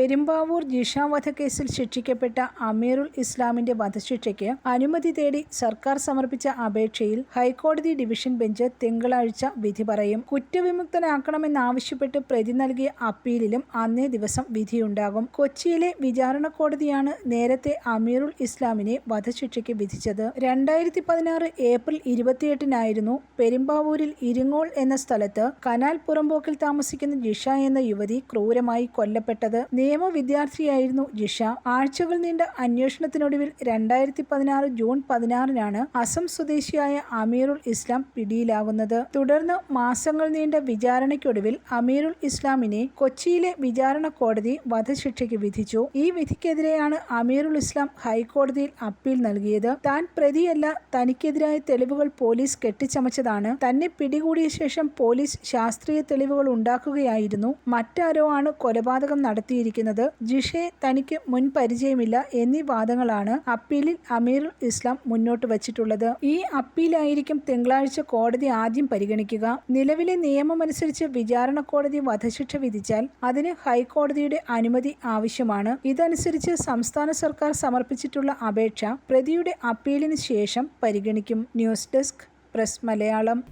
പെരുമ്പാവൂർ ജിഷാവധക്കേസിൽ ശിക്ഷിക്കപ്പെട്ട അമീറുൽ ഇസ്ലാമിന്റെ വധശിക്ഷയ്ക്ക് അനുമതി തേടി സർക്കാർ സമർപ്പിച്ച അപേക്ഷയിൽ ഹൈക്കോടതി ഡിവിഷൻ ബെഞ്ച് തിങ്കളാഴ്ച വിധി പറയും. കുറ്റവിമുക്തനാക്കണമെന്നാവശ്യപ്പെട്ട് പ്രതി നൽകിയ അപ്പീലിലും അന്നേ ദിവസം വിധിയുണ്ടാകും. കൊച്ചിയിലെ വിചാരണ കോടതിയാണ് നേരത്തെ അമീറുൽ ഇസ്ലാമിനെ വധശിക്ഷയ്ക്ക് വിധിച്ചത്. രണ്ടായിരത്തി പതിനാറ് ഏപ്രിൽ ഇരുപത്തിയെട്ടിനായിരുന്നു പെരുമ്പാവൂരിൽ ഇരുങ്ങോൾ എന്ന സ്ഥലത്ത് കനാൽ പുറമ്പോക്കിൽ താമസിക്കുന്ന ജിഷ എന്ന യുവതി ക്രൂരമായി കൊല്ലപ്പെട്ടത്. നിയമ വിദ്യാർത്ഥിയായിരുന്നു ജിഷ. ആഴ്ചകൾ നീണ്ട അന്വേഷണത്തിനൊടുവിൽ രണ്ടായിരത്തി പതിനാറ് ജൂൺ പതിനാറിനാണ് അസം സ്വദേശിയായ അമീറുൽ ഇസ്ലാം പിടിയിലാകുന്നത്. തുടർന്ന് മാസങ്ങൾ നീണ്ട വിചാരണയ്ക്കൊടുവിൽ അമീറുൽ ഇസ്ലാമിനെ കൊച്ചിയിലെ വിചാരണ കോടതി വധശിക്ഷയ്ക്ക് വിധിച്ചു. ഈ വിധിക്കെതിരെയാണ് അമീറുൽ ഇസ്ലാം ഹൈക്കോടതിയിൽ അപ്പീൽ നൽകിയത്. താൻ പ്രതിയല്ല തനിക്കെതിരായ തെളിവുകൾ പോലീസ് കെട്ടിച്ചമച്ചതാണ്. തന്നെ പിടികൂടിയ ശേഷം പോലീസ് ശാസ്ത്രീയ തെളിവുകൾ ഉണ്ടാക്കുകയായിരുന്നു. മറ്റാരോ ആണ് കൊലപാതകം നടത്തിയിരിക്കുന്നത്. ജിഷയെ തനിക്ക് മുൻ പരിചയമില്ല എന്നീ വാദങ്ങളാണ് അപ്പീലിൽ അമീറുൽ ഇസ്ലാം മുന്നോട്ട് വച്ചിട്ടുള്ളത്. ഈ അപ്പീലായിരിക്കും തിങ്കളാഴ്ച കോടതി ആദ്യം പരിഗണിക്കുക. നിലവിലെ നിയമമനുസരിച്ച് വിചാരണ കോടതി വധശിക്ഷ വിധിച്ചാൽ അതിന് ഹൈക്കോടതിയുടെ അനുമതി ആവശ്യമാണ്. ഇതനുസരിച്ച് സംസ്ഥാന സർക്കാർ സമർപ്പിച്ചിട്ടുള്ള അപേക്ഷ പ്രതിയുടെ അപ്പീലിന് ശേഷം പരിഗണിക്കും. News desk press Malayalam.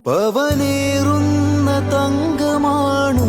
തങ്കമാണു